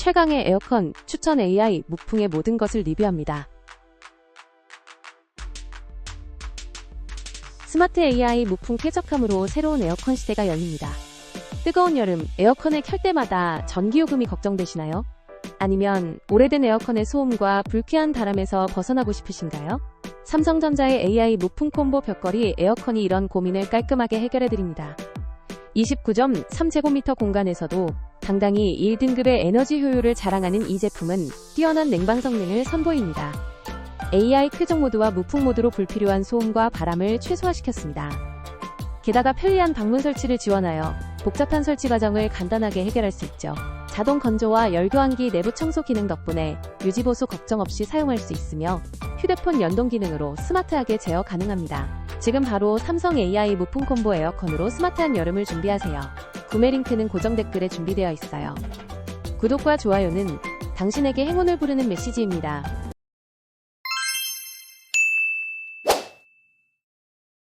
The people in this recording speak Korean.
최강의 에어컨, 추천 AI, 무풍의 모든 것을 리뷰합니다. 스마트 AI 무풍 쾌적함으로 새로운 에어컨 시대가 열립니다. 뜨거운 여름, 에어컨을 켤 때마다 전기요금이 걱정되시나요? 아니면 오래된 에어컨의 소음과 불쾌한 바람에서 벗어나고 싶으신가요? 삼성전자의 AI 무풍 콤보 벽걸이 에어컨이 이런 고민을 깔끔하게 해결해드립니다. 29.3제곱미터 공간에서도 당당히 1등급의 에너지 효율을 자랑하는 이 제품은 뛰어난 냉방 성능을 선보입니다. AI 쾌적 모드와 무풍 모드로 불필요한 소음과 바람을 최소화시켰습니다. 게다가 편리한 방문 설치를 지원하여 복잡한 설치 과정을 간단하게 해결할 수 있죠. 자동 건조와 열 교환기 내부 청소 기능 덕분에 유지 보수 걱정 없이 사용할 수 있으며 휴대폰 연동 기능으로 스마트하게 제어 가능합니다. 지금 바로 삼성 AI 무풍 콤보 에어컨으로 스마트한 여름을 준비하세요. 구매 링크는 고정 댓글에 준비되어 있어요. 구독과 좋아요는 당신에게 행운을 부르는 메시지입니다.